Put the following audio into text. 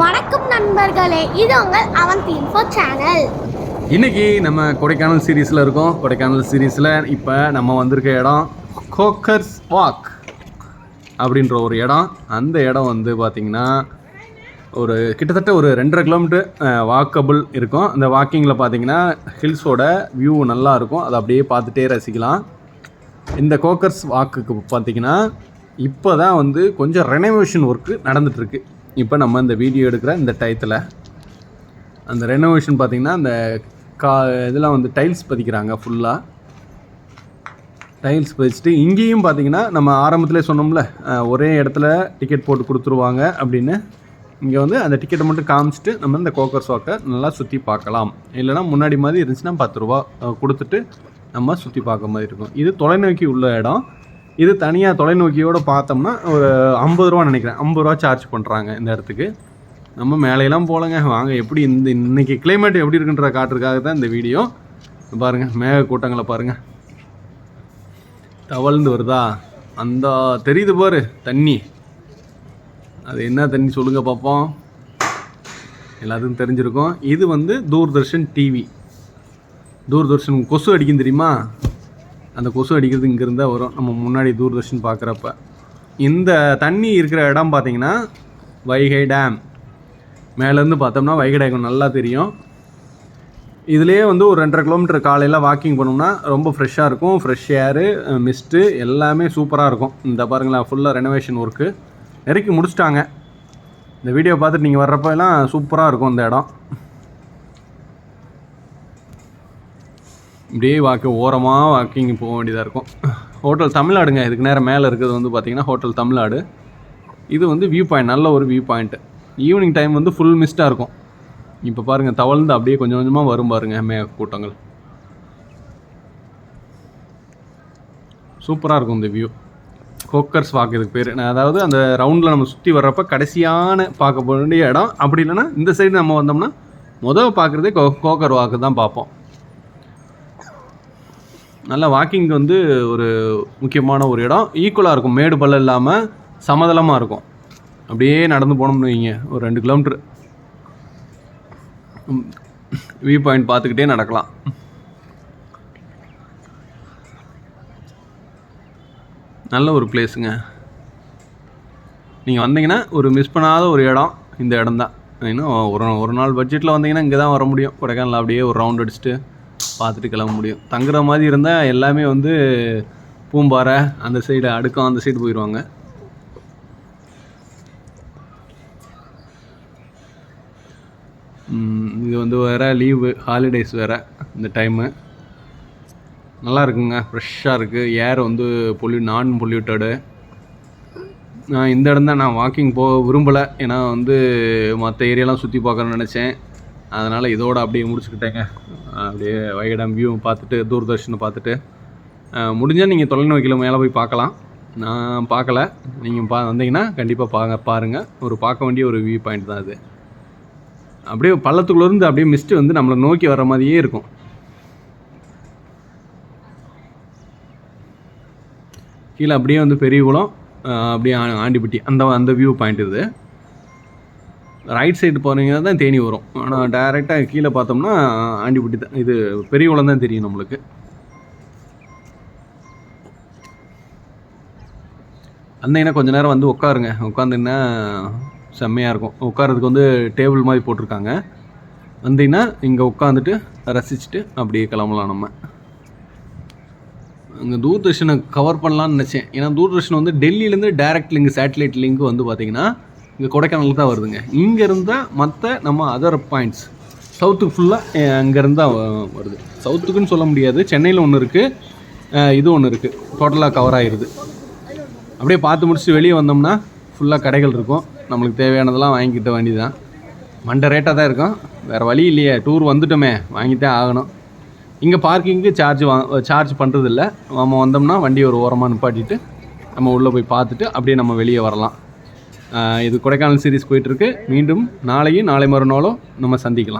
வணக்கம் நண்பர்களே இது உங்கள் அவன் இன்ஃபோ சேனல் இன்னைக்கு நம்ம கொடைக்கானல் சீரீஸில் இருக்கோம். கொடைக்கானல் சீரீஸில் இப்போ நம்ம வந்திருக்க இடம் கோக்கர்ஸ் வாக் அப்படின்ற ஒரு இடம். அந்த இடம் வந்து பார்த்திங்கன்னா ஒரு கிட்டத்தட்ட ஒரு ரெண்டரை கிலோமீட்டர் வாக்கபிள் இருக்கும். அந்த வாக்கிங்கில் பார்த்தீங்கன்னா ஹில்ஸோட வியூ நல்லா இருக்கும். அதை அப்படியே பார்த்துட்டே ரசிக்கலாம். இந்த கோக்கர்ஸ் வாக்குக்கு பார்த்தீங்கன்னா இப்போ தான் வந்து கொஞ்சம் ரெனோவேஷன் ஒர்க்கு நடந்துகிட்ருக்கு இப்போ நம்ம இந்த வீடியோ எடுக்கிற இந்த டயத்தில் அந்த ரெனோவேஷன் பார்த்திங்கன்னா அந்த கா இதெல்லாம் வந்து டைல்ஸ் பதிக்கிறாங்க ஃபுல்லாக டைல்ஸ் பதிச்சுட்டு இங்கேயும் பார்த்தீங்கன்னா நம்ம ஆரம்பத்திலே சொன்னோம்ல ஒரே இடத்துல டிக்கெட் போட்டு கொடுத்துருவாங்க அப்படின்னு. இங்கே வந்து அந்த டிக்கெட்டை மட்டும் காமிச்சிட்டு நம்ம இந்த கோக்கர் வாக்கை நல்லா சுற்றி பார்க்கலாம். இல்லைனா முன்னாடி மாதிரி இருந்துச்சுன்னா பத்து ரூபா கொடுத்துட்டு நம்ம சுற்றி பார்க்க மாதிரி இருக்கும். இது தொலைநோக்கி உள்ள இடம். இது தனியாக தொலைநோக்கியோடு பார்த்தோம்னா ஒரு ஐம்பது ரூபா நினைக்கிறேன். ஐம்பது ரூபா சார்ஜ் பண்ணுறாங்க இந்த இடத்துக்கு. நம்ம மேலையெல்லாம் போகலங்க வாங்க எப்படி இந்த இன்றைக்கி கிளைமேட் எப்படி இருக்குன்ற காட்டுறதுக்காக தான் இந்த வீடியோ பாருங்கள் மேக கூட்டங்களை பாருங்கள் தவழ்ந்து வருதா? அந்த தெரியுது பாரு தண்ணி. அது என்ன தண்ணி சொல்லுங்கள் பார்ப்போம் எல்லாத்துக்கும் தெரிஞ்சிருக்கும். இது வந்து தூர்தர்ஷன் டிவி தூர்தர்ஷன் கொசு அடிக்கும் தெரியுமா? அந்த கொசு அடிக்கிறது இங்கேருந்தே வரும். நம்ம முன்னாடி தூர்தர்ஷன் பார்க்குறப்ப. இந்த தண்ணி இருக்கிற இடம் பார்த்தீங்கன்னா வைகை டேம். மேலேருந்து பார்த்தோம்னா வைகை டேம் நல்லா தெரியும். இதுலேயே வந்து ஒரு ரெண்டரை கிலோமீட்டர் காலையில் வாக்கிங் பண்ணோம்னா ரொம்ப ஃப்ரெஷ்ஷாக இருக்கும். ஃப்ரெஷ் ஏரு மிஸ்ட்டு எல்லாமே சூப்பராக இருக்கும். இந்த பாருங்களேன் ஃபுல்லாக ரெனோவேஷன் ஒர்க்கு நெருக்கி முடிச்சிட்டாங்க. இந்த வீடியோ பார்த்துட்டு நீங்கள் வர்றப்ப எல்லாம் சூப்பராக இருக்கும் இந்த இடம். இப்படியே வாக்கு ஓரமாக வாக்கிங் போக வேண்டியதாக இருக்கும். ஹோட்டல் தமிழ்நாடுங்க இதுக்கு நேரம் மேலே இருக்கிறது வந்து பார்த்திங்கன்னா ஹோட்டல் தமிழ்நாடு. இது வந்து வியூ பாயிண்ட் நல்ல ஒரு வியூ பாயிண்ட்டு ஈவினிங் டைம் வந்து ஃபுல் மிஸ்ட்டாக இருக்கும். இப்போ பாருங்கள் தவழ்ந்து அப்படியே கொஞ்சம் கொஞ்சமாக வரும் பாருங்கள் மே கூட்டங்கள். சூப்பராக இருக்கும் இந்த வியூ கோக்கர்ஸ் வாக் இதுக்கு பேர். நான் அதாவது அந்த ரவுண்டில் நம்ம சுற்றி வர்றப்ப கடைசியான பார்க்க வேண்டிய இடம். அப்படி இல்லைன்னா இந்த சைடு நம்ம வந்தோம்னா முதல் பார்க்குறதே கோ கோக்கர் வாக்கு தான் பார்ப்போம். நல்ல வாக்கிங் வந்து ஒரு முக்கியமான ஒரு இடம். ஈக்குவலாக இருக்கும். மேடு பள்ளம் இல்லாமல் சமதளமாக இருக்கும். அப்படியே நடந்து போனோம்னு வைங்க. ஒரு ரெண்டு கிலோமீட்ரு வியூ பாயிண்ட் பார்த்துக்கிட்டே நடக்கலாம். நல்ல ஒரு பிளேஸுங்க நீங்கள் வந்தீங்கன்னா ஒரு மிஸ் பண்ணாத ஒரு இடம் இந்த இடம் தான் இன்னும் ஒரு ஒரு நாள் பட்ஜெட்டில் வந்தீங்கன்னா இங்கே தான் வர முடியும். கொடைக்கானல் அப்படியே ஒரு ரவுண்ட் அடிச்சுட்டு பார்த்துட்டு கிளம்ப முடியும். தங்குற மாதிரி இருந்தால் எல்லாமே வந்து பூம்பாறை அந்த சைடு அடுக்கம் அந்த சைடு போயிடுவாங்க இது வந்து வேறு லீவு ஹாலிடேஸ் வேறு இந்த டைமு நல்லா இருக்குங்க ஃப்ரெஷ்ஷாக இருக்குது ஏர் வந்து பொல்யூ நான் பொல்யூட்டடு நான் இந்த இடம் தான் நான் வாக்கிங் போக விரும்பலை. ஏன்னா வந்து மற்ற ஏரியாலாம் சுற்றி பார்க்கணும்னு நினச்சேன். அதனால் இதோட அப்படியே முடிச்சுக்கிட்டேங்க. அப்படியே வைகடம் வியூ பார்த்துட்டு தூர்தர்ஷனை பார்த்துட்டு முடிஞ்சால் நீங்கள் தொலைநோக்கியில் மேலே போய் பார்க்கலாம். நான் பார்க்கல. நீங்கள் பா வந்தீங்கன்னா கண்டிப்பாக பாங்க பாருங்கள் ஒரு பார்க்க வேண்டிய ஒரு வியூ பாயிண்ட் தான் அது. அப்படியே பள்ளத்துக்குள்ளேருந்து அப்படியே மிஸ்ட்டு வந்து நம்மளை நோக்கி வர மாதிரியே இருக்கும். கீழே அப்படியே வந்து பெரிய குளம் அப்படியே ஆ- ஆண்டிப்பட்டி அந்த அந்த வியூ பாயிண்ட் இது. ரைட் சைடு போனீங்கன்னா தான் தேனி வரும். ஆனால் டைரெக்டாக கீழே பார்த்தோம்னா ஆண்டிப்பட்டி தான். இது பெரியகுளம் தான் தெரியும் நம்மளுக்கு. வந்தீங்கன்னா கொஞ்ச நேரம் வந்து உட்காருங்க. உட்காந்துன்னா செம்மையாக இருக்கும். உட்காரதுக்கு வந்து டேபிள் மாதிரி போட்டிருக்காங்க. வந்தீங்கன்னா இங்கே உட்காந்துட்டு ரசிச்சுட்டு அப்படியே கிளம்பலாம் நம்ம. அங்கே தூர்தர்ஷனை கவர் பண்ணலாம்னு நினச்சேன். ஏன்னா தூர்தர்ஷன் வந்து டெல்லியிலேருந்து டைரக்ட் லிங்க் சேட்டலைட் லிங்க் வந்து பார்த்திங்கன்னா இங்கே கொடைக்கானலுக்கு தான் வருதுங்க. இங்கே இருந்தால் மற்ற நம்ம அதர் பாயிண்ட்ஸ் சவுத்துக்கு ஃபுல்லாக அங்கேருந்து தான் வருது. சவுத்துக்குன்னு சொல்ல முடியாது. சென்னையில் ஒன்று இருக்குது இது ஒன்று இருக்குது டோட்டலாக கவர் ஆகிருது அப்படியே பார்த்து முடிச்சுட்டு வெளியே வந்தோம்னா ஃபுல்லாக கடைகள் இருக்கும். நம்மளுக்கு தேவையானதெல்லாம் வாங்கிக்கிட்ட வேண்டியதுதான். மண்டை ரேட்டாக தான் இருக்கும். வேறு வழி இல்லையே. டூர் வந்துட்டோமே. வாங்கித்தான் ஆகணும். இங்கே பார்க்கிங்க்கு சார்ஜ் வா சார்ஜ் பண்ணுறதில்ல நம்ம வந்தோம்னா வண்டியை ஒரு ஓரமாக நிப்பாட்டிட்டு நம்ம உள்ளே போய் பார்த்துட்டு அப்படியே நம்ம வெளியே வரலாம். இது கொடைக்கானல் சீரிஸ் போயிட்டுருக்கு. மீண்டும் நாளையும் நாளை மறுநாளும் நம்ம சந்திக்கலாம்.